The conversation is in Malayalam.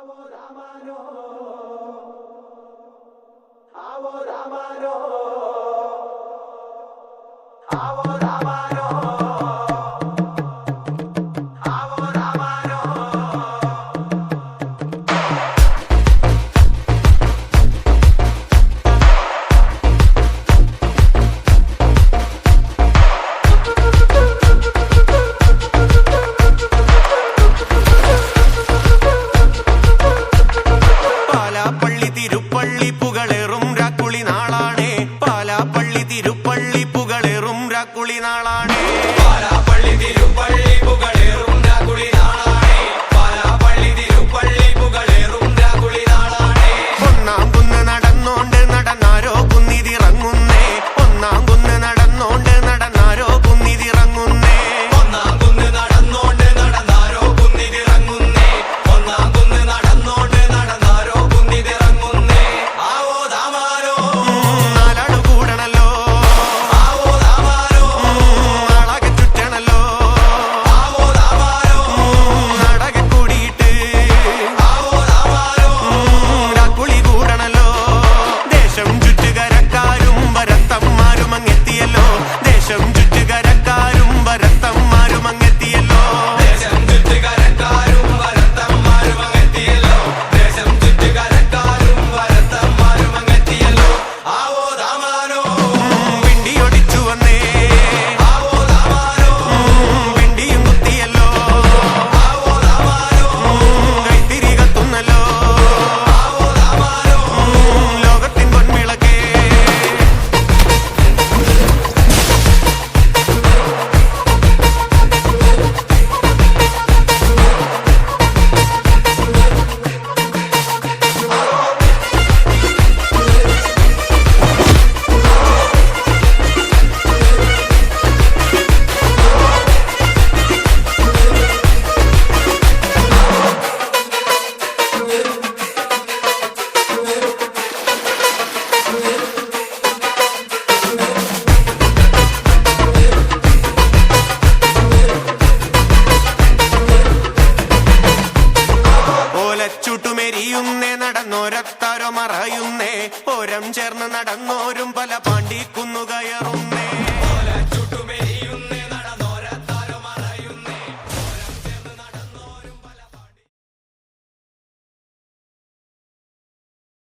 আমানো আমানো തിരുപ്പള്ളി പുകളേറും രാക്കുളി നാള എല്ലാരും ഓരം ചേർന്ന് നടന്നോരും പല പാണ്ടി കുന്നുകയറുന്നേ